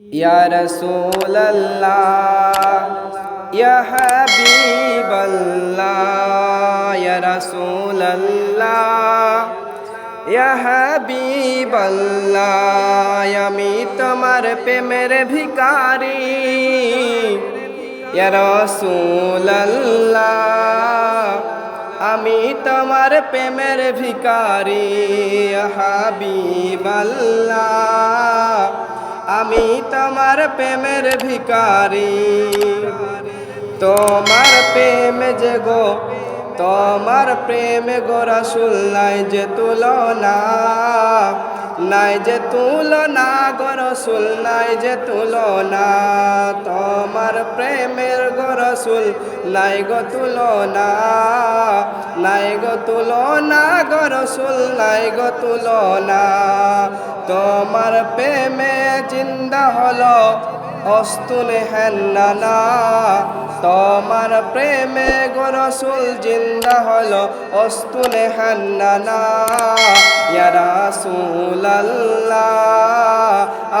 या रसूल अल्लाह या हबीब अल्लाह या रसूल अल्लाह या हबीब अल्लाह या मी तुमर पे मेरे भिकारी या रसूल अल्लाह अमी तुमर पे मेरे भिकारी या हबीब अल्लाह আমি তোমার প্রেমের ভিকারি তোমার প্রেম যে গো, তোমার প্রেম গো রসুল নাই যে তুলনা। নাই যে তুলনা গো রসুল, নাই যে তুলনা। তোমার প্রেমের গো রসুল, নাই গো তুলনা। নাই গো তুলনা গো রসুল, নাই গো তুলনা। তোমার প্রেমে জিন্দা হলো অস্তুল হেন্নানা। তোমার প্রেমে গো রসুল, জিন্দা হলো অস্তুল হেন্নানা।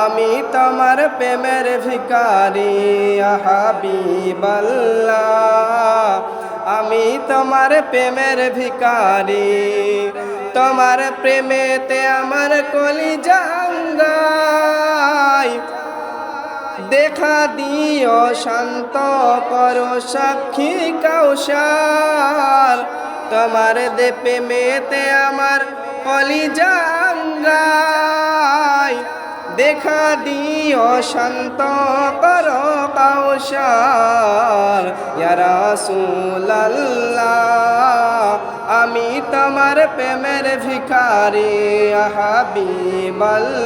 আমি তোমার প্রেমের ভিকারি হাবিবাল্লাহ। আমি তোমার প্রেমের ভিকারি তোমার প্রেমেতে আমার কলি জাঙ্গাই দেখা দিও শান্ত করো সাক্ষী কৌশাল তোমার দে প্রেমেতে আমার কলি জাঙ্গাই, দেখা দিও শান্ত করো কৌশল। ইয়া আমি তোমার প্রেমের ভিখারি হাবিবাল্লাহ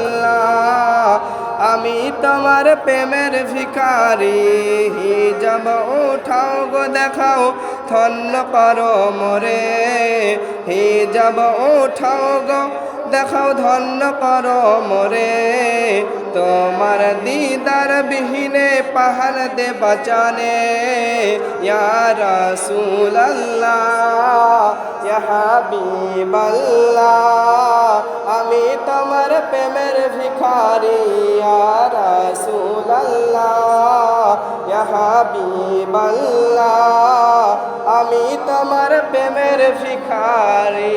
আমি তোমার প্রেমের ভিখারি যাব উঠাও গো, দেখাও ধন্য করো মোরে। হে যাব উঠাও গো, দেখাও ধন্য করো মোরে। তোমার দিদার বিহীনে পাহাড় দে বাঁচানে। হাবিবাল্লাহ, আমি তোমার প্রেমের ভিখারি। ইয়া হাবিবাল্লাহ আমি তোমার প্রেমের ভিখারি।